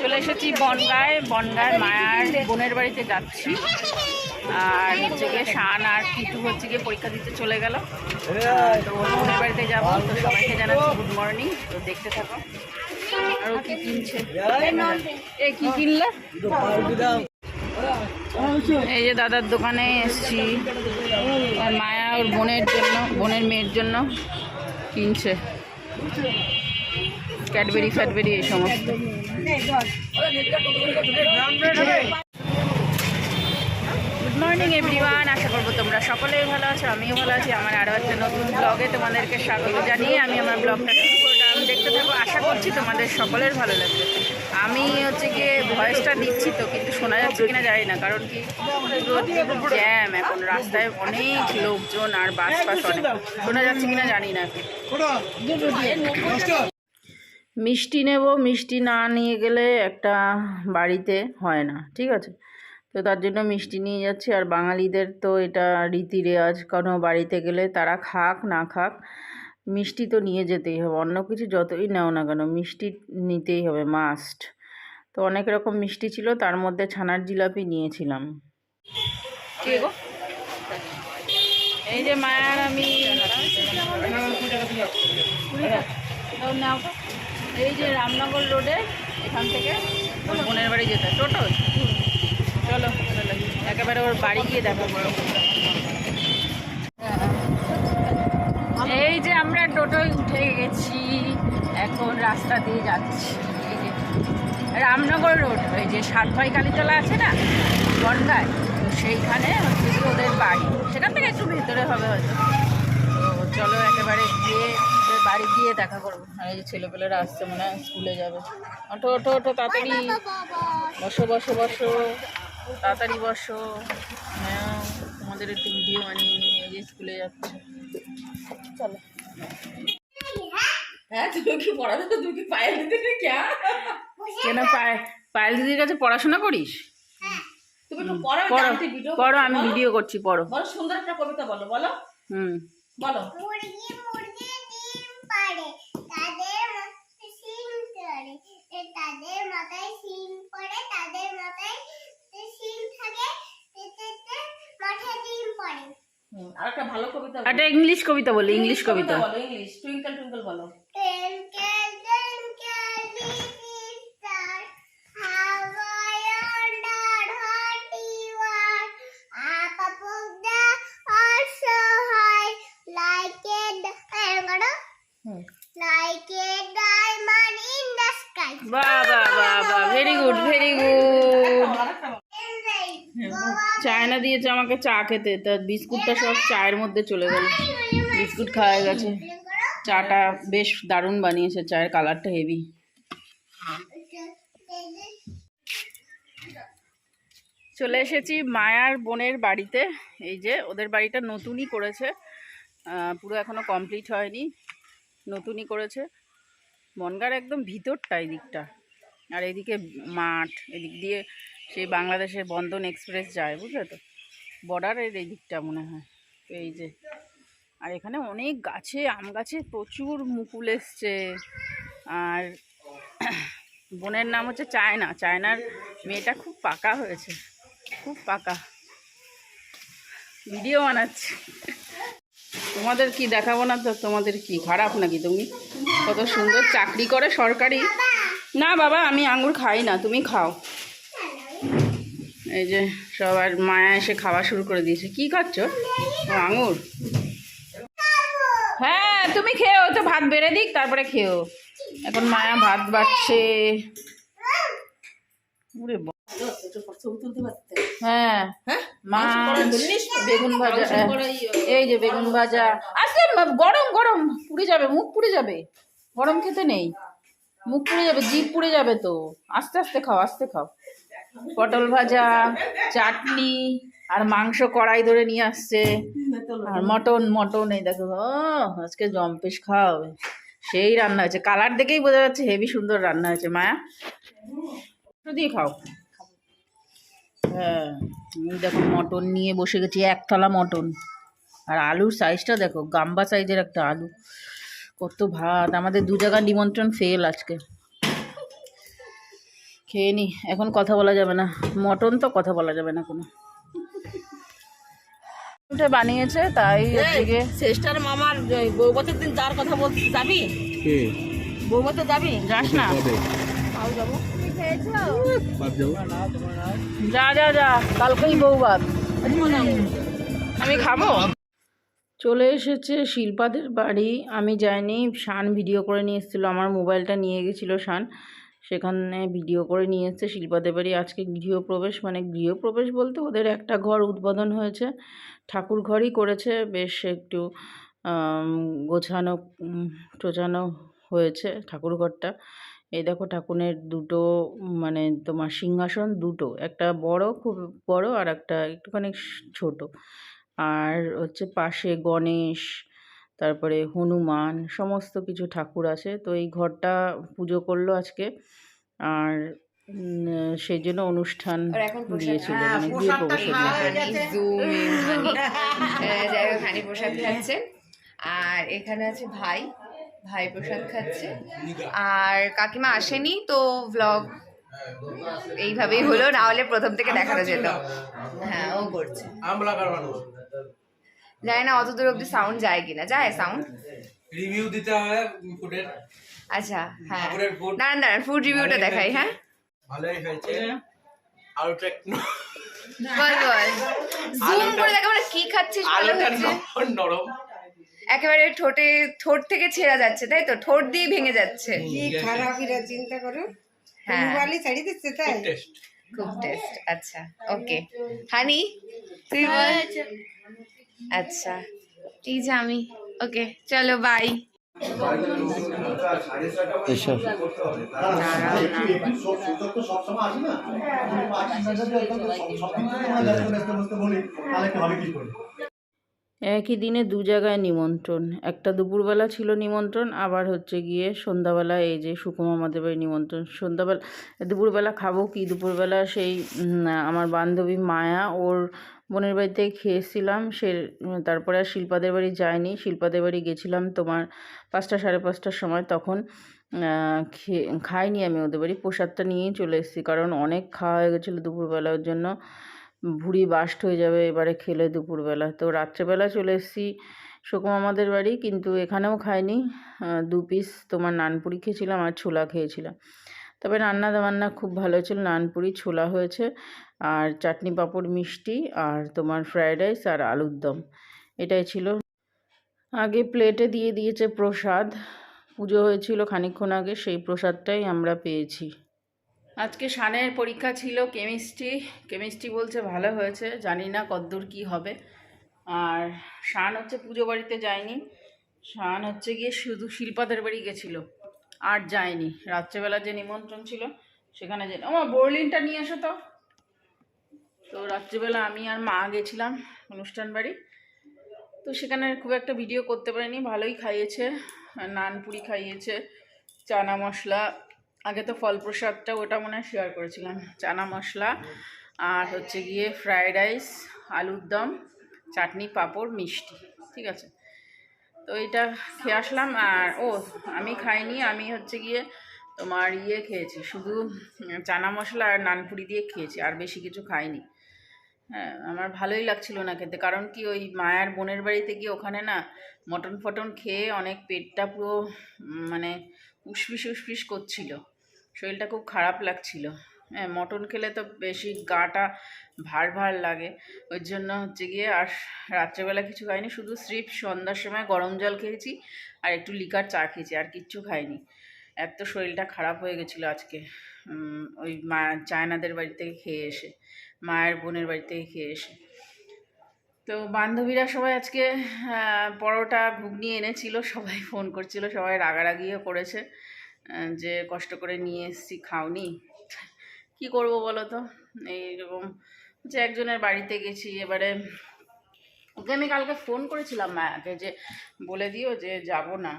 চলে এসেছি বনগায়। বনগায় মায়ার বোনের বাড়িতে যাচ্ছি। আর হচ্ছে গিয়ে শান আর কিটু হচ্ছে গিয়ে পরীক্ষা দিতে চলে গেল। তো বোনের বাড়িতে যাব, তো সবাইকে জানাচ্ছি গুড মর্নিং তো দেখতে থাকো। আর কি কিনছে? এ কি কিনলে? এই যে দাদার দোকানে এসছি। মায়া ওর বোনের জন্য, বোনের মেয়ের জন্য কিনছে। ক্যাডবেরি ফ্যাডবেরি এই সমস্ত। গুড মর্নিং এভরিওয়ান আশা করব তোমরা সকলেই ভালো আছো আমিও ভালো আছি। আমার আরও একটা নতুন ব্লগে তোমাদেরকে স্বাগত জানিয়ে আমি আমার ব্লগটা শুরু করলাম। দেখতে থাকো আশা করছি তোমাদের সকলের ভালো লাগবে। আমি হচ্ছে গিয়ে ভয়েসটা দিচ্ছি তো কিন্তু শোনা যাচ্ছে কিনা জানি না কারণ কি জ্যাম এখন রাস্তায় অনেক লোকজন আর বাস ফাস অনেক শোনা যাচ্ছে কিনা জানি না। মিষ্টি নেব মিষ্টি না নিয়ে গেলে একটা বাড়িতে হয় না ঠিক আছে? তো তার জন্য মিষ্টি নিয়ে যাচ্ছি। আর বাঙালিদের তো এটা রীতি রেওয়াজ কোনো বাড়িতে গেলে তারা খাক না খাক মিষ্টি তো নিয়ে যেতেই হবে। অন্য কিছু যতই নাও না কেন মিষ্টি নিতেই হবে মাস্ট তো অনেক রকম মিষ্টি ছিল তার মধ্যে ছানার জিলাপি নিয়েছিলাম। এই যে মায়ার আমি তো। এই যে রামনগর রোডে এখান থেকে বোনের বাড়ি যেতে। টোটো? চলো একেবারে ওর বাড়ি গিয়ে দেখা এই যে আমরা টোটোয় উঠে গেছি এখন রাস্তা দিয়ে যাচ্ছি। এই যে রামনগর রোড ওই যে সাত ভাই কালীতলা আছে না বনগায় তো সেইখানে হচ্ছে ওদের বাড়ি। সেখান থেকে একটু ভেতরে হবে হয়তো। তো চলো একেবারে গিয়ে বাড়ি গিয়ে দেখা করব। আর এই যে ছেলেপেলেরা আসছে মনে হয় স্কুলে যাবে। ওঠো ওঠো ওঠো তাড়াতাড়ি। বসো বসো বসো। তাড়াতাড়ি বসো। হ্যাঁ তোমাদের একটু ভিডিও বানিয়ে নিই এই যে স্কুলে যাচ্ছে। চলো। হ্যাঁ তুমি কি পড়াবে? তো তুমি কি পায়েল না ক্যা কেন পায় পায়েল দিদির কাছে পড়াশোনা করিস? তুমি পড়ো আমি ভিডিও করছি পড়ো। সুন্দর একটা কবিতা বলো বলো। হুম। বলো। পাড়ে তাদের মাথায় শিং চড়ে তাদের মাথায় শিং পড়ে তাদের মাথায় শিং থাকে মাথায় ডিম পড়ে। হুম, আর একটা ভালো কবিতা একটা ইংলিশ কবিতা বলো ইংলিশ কবিতা। বলো ইংলিশ টুইঙ্কল টুইঙ্কল বলো। ভেরি গুড ভেরি গুড চায়না দিয়েছে আমাকে চা খেতে, তা বিস্কুটটা সব চায়ের মধ্যে চলে গেল। বিস্কুট খাওয়া গেছে। চাটা বেশ দারুণ বানিয়েছে, চায়ের কালারটা হেভি। চলে এসেছি মায়ার বোনের বাড়িতে। এই যে, ওদের বাড়িটা নতুনই করেছে। পুরো এখনও কমপ্লিট হয়নি। নতুনই করেছে। বনগার একদম ভিতরটা এই দিকটা। আর এদিকে মাঠ, এদিক দিয়ে সেই বাংলাদেশের বন্ধন এক্সপ্রেস যায়, বুঝলে তো? বর্ডারের এই দিকটা মনে হয় তো এই যে। আর এখানে অনেক গাছে, আম গাছে প্রচুর মুকুল এসছে। আর বোনের নাম হচ্ছে চায়না। চায়নার মেয়েটা খুব পাকা হয়েছে, খুব পাকা। ভিডিও বানাচ্ছে। তোমাদের কি দেখাবো না তো? তোমাদের কি, খারাপ নাকি তুমি? কত সুন্দর চাকরি করে সরকারি। না বাবা, আমি আঙ্গুর খাই না, তুমি খাও। এই যে সবার মায়া এসে খাওয়া শুরু করে দিয়েছে। কি খাচ্ছ? আঙুর হ্যাঁ তুমি খেও তো ভাত বেড়ে দিক, তারপরে খেও এখন মায়া ভাত বাড়ছে। হ্যাঁ বেগুন ভাজা হ্যাঁ। এই যে বেগুন ভাজা। গরম গরম, পুড়ে যাবে, মুখ পুড়ে যাবে। গরম খেতে নেই। মুখ পুড়ে যাবে, জিভ পুড়ে যাবে তো। আস্তে আস্তে খাও আস্তে খাও। পটল ভাজা, চাটনি, আর মাংস কড়াই ধরে নিয়ে আসছে। আর মটন মটন এই দেখো আজকে জম্পেশ হবে সেই রান্না হয়েছে। কালার দেখেই বোঝা যাচ্ছে হেভি সুন্দর রান্না হয়েছে। মায়া দিয়ে খাও। হ্যাঁ দেখো, মটন নিয়ে বসে গেছি, একতলা মটন। আর আলুর সাইজটা দেখো, গাম্বা সাইজের একটা আলু। কত ভাত। আমাদের দু জায়গার নিমন্ত্রণ ফেল আজকে। খেয়ে নি এখন কথা বলা যাবে না। মটন তো কথা বলা যাবে না কোনো। বানিয়েছে তাই হচ্ছে শেষটার মামার ওই বৌবতের দিন যার কথা বলছিস যাবি? কে? বৌবতে যাবি? যাস না। যা যা যা কালকেই বউবাদ আমি খাব? চলে এসেছে শিল্পাদের বাড়ি। আমি যাইনি, শান ভিডিও করে নিয়ে এসেছিল, আমার মোবাইলটা নিয়ে গেছিল শান। সেখানে ভিডিও করে নিয়ে এসছে শিল্পাদের বাড়ি। আজকে গৃহপ্রবেশ মানে গৃহপ্রবেশ বলতে ওদের একটা ঘর উদ্বোধন হয়েছে। ঠাকুর ঘরই করেছে, বেশ একটু গোছানো টোছানো হয়েছে ঠাকুর ঘরটা। এই দেখো ঠাকুরের দুটো মানে তোমার সিংহাসন দুটো, একটা বড়, খুব বড়, আর একটা একটুখানি ছোট। আর হচ্ছে পাশে গণেশ তারপরে হনুমান সমস্ত কিছু ঠাকুর আছে। তো এই ঘরটা পুজো করল আজকে। আর সেই জন্য অনুষ্ঠান দিয়েছিল। মানে গৃহ হোক হানি প্রসাদ খাচ্ছে। আর এখানে আছে ভাই। ভাই প্রসাদ খাচ্ছে। আর কাকিমা আসেনি তো ব্লগ এইভাবেই হলো। না হলে প্রথম থেকে দেখানো যেত। হ্যাঁ ও করছে। জানি না অত দূর অব্দি সাউন্ড যায় কিনা। যায় সাউন্ড রিভিউ দিতে হয় ফুডের আচ্ছা হ্যাঁ। দাঁড়ান দাঁড়ান ফুড রিভিউটা দেখাই হ্যাঁ। ভালোই হয়েছে। আলুটা একটু বল বল। জুম করে দেখো আমরা কি খাচ্ছিস ভালো আলুটা হচ্ছে। নরম নরম। একেবারে ঠোঁটে ঠোঁট থেকে ছেঁড়া যাচ্ছে তাই তো? ঠোঁট দিয়ে ভেঙে যাচ্ছে। কি খারাপ এরা চিন্তা করো। হ্যাঁ। মোবাইলে ছাড়ি দিচ্ছে তাই? টেস্ট খুব টেস্ট আচ্ছা ওকে হানি তুই বল। আচ্ছা এই যে আমি। ওকে চলো বাই। একই দিনে দু জায়গায় নিমন্ত্রণ। একটা দুপুরবেলা ছিল নিমন্ত্রণ, আবার হচ্ছে গিয়ে সন্ধ্যাবেলা এই যে সুকুমা আমাদের বাড়ি নিমন্ত্রণ। সন্ধ্যাবেলা, দুপুরবেলা খাব কি? দুপুরবেলা সেই আমার বান্ধবী মায়া, ওর বোনের বাড়িতে খেয়েছিলাম। সে, তারপরে আর শিল্পাদের বাড়ি যায়নি। শিল্পাদের বাড়ি গেছিলাম তোমার পাঁচটা সাড়ে পাঁচটার সময়। তখন খেয়ে খাইনি আমি ওদের বাড়ি। প্রসাদটা নিয়েই চলে এসেছি। কারণ অনেক খাওয়া হয়ে গেছিল দুপুরবেলার জন্য। ভুঁড়ি বাস্ট হয়ে যাবে এবারে খেলে দুপুরবেলা। তো রাত্রেবেলা চলে এসেছি সুকুম আমাদের বাড়ি, কিন্তু এখানেও খাইনি। দু পিস তোমার নানপুরি খেয়েছিলাম আর ছোলা খেয়েছিলাম। তবে রান্না বান্না খুব ভালো ছিল নানপুরি, ছোলা হয়েছে, আর চাটনি পাঁপড় মিষ্টি, আর তোমার ফ্রায়েড রাইস আর আলুর দম। এটাই ছিল। আগে প্লেটে দিয়ে দিয়েছে প্রসাদ। পুজো হয়েছিল খানিকক্ষণ আগে, সেই প্রসাদটাই আমরা পেয়েছি। আজকে শানের পরীক্ষা ছিল কেমিস্ট্রি। কেমিস্ট্রি বলছে ভালো হয়েছে, জানি না কদ্দূর কি হবে। আর শান হচ্ছে পুজো বাড়িতে যায়নি। শান হচ্ছে গিয়ে শুধু শিল্পাদের বাড়ি গেছিল, আর যায়নি। রাত্রেবেলা যে নিমন্ত্রণ ছিল, সেখানে যে আমার বোরলিনটা নিয়ে এসো তো। তো রাত্রিবেলা আমি আর মা গেছিলাম অনুষ্ঠান বাড়ি। তো সেখানে খুব একটা ভিডিও করতে পারিনি, ভালোই খাইয়েছে। নান পুরি খাইয়েছে, চানা মশলা আগে তো ফল প্রসাদটা ওটা মনে হয় শেয়ার করেছিলাম। চানা মশলা আর হচ্ছে গিয়ে ফ্রায়েড রাইস আলুর দম, চাটনি, পাঁপড়, মিষ্টি, ঠিক আছে? তো এটা খেয়ে আসলাম আর ও, আমি খাইনি, আমি হচ্ছে গিয়ে তোমার ইয়ে খেয়েছি, শুধু চানা মশলা আর নানপুরি দিয়ে খেয়েছি, আর বেশি কিছু খাইনি। হ্যাঁ আমার ভালোই লাগছিল না খেতে, কারণ কি ওই মায়ার বোনের বাড়িতে গিয়ে ওখানে না মটন ফটন খেয়ে অনেক পেটটা পুরো মানে উসফিস উসফিস করছিল। শরীরটা খুব খারাপ লাগছিল। হ্যাঁ মটন খেলে তো বেশি গাটা ভার ভার লাগে। ওই জন্য হচ্ছে গিয়ে আর রাত্রেবেলা কিছু খাইনি, শুধু স্রিপ সন্ধ্যার সময় গরম জল খেয়েছি আর একটু লিকার চা খেয়েছি, আর কিচ্ছু খাইনি। এত শরীরটা খারাপ হয়ে গেছিল আজকে। ওই মা, চায়নাদের বাড়ি থেকে খেয়ে এসে, মায়ের বোনের বাড়ি থেকে খেয়ে এসে। তো বান্ধবীরা সবাই আজকে পরোটা, ঘুগনি এনেছিল, সবাই ফোন করছিল, সবাই রাগারাগিও করেছে। যে কষ্ট করে নিয়ে এসেছি, খাওনি। কি করব বলো তো এইরকম যে একজনের বাড়িতে গেছি, এবারে ওকে আমি কালকে ফোন করেছিলাম মায়াকে যে, বলে দিও যে যাব না।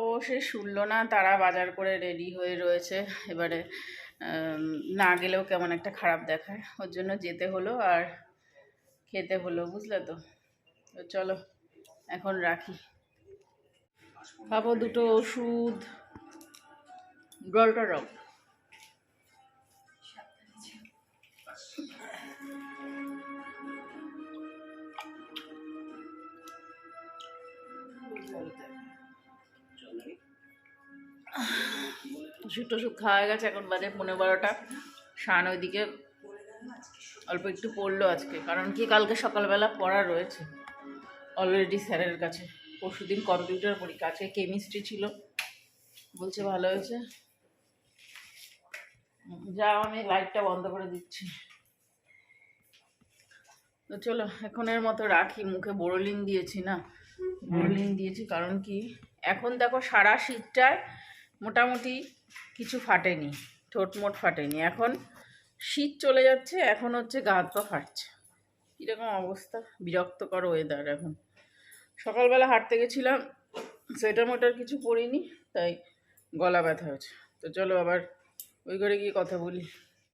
ও সে শুনলো না, তারা বাজার করে রেডি হয়ে রয়েছে। এবারে না গেলেও কেমন একটা খারাপ দেখায়। ওর জন্য যেতে হলো আর খেতে হলো, বুঝলে তো চলো, এখন রাখি। খাব দুটো ওষুধ। ডলটা রক ওষুধ টষুধ খাওয়া গেছে, এখন বাজে পনেরো বারোটা। সান ওইদিকে অল্প একটু পড়ল আজকে, কারণ কি কালকে সকালবেলা পড়া রয়েছে। অলরেডি স্যারের কাছে। পরশু দিন কম্পিউটার পরীক্ষা, আজকে কেমিস্ট্রি ছিল। বলছে ভালো হয়েছে। যা আমি লাইটটা বন্ধ করে দিচ্ছি। তো চলো, এখনের মতো রাখি, মুখে বোরোলিন দিয়েছি না। বোরোলিন দিয়েছি কারণ কি? এখন দেখো সারা শীতটায় মোটামুটি কিছু ফাটেনি ঠোঁট মোট ফাটেনি। এখন শীত চলে যাচ্ছে, এখন হচ্ছে গা হাত পা ফাটছে। কীরকম অবস্থা? বিরক্তকর ওয়েদার এখন। সকালবেলা হাঁটতে গেছিলাম সোয়েটার মোটার কিছু পরিনি, তাই গলা ব্যথা হয়েছে। তো চলো আবার ওই ঘরে গিয়ে কথা বলি।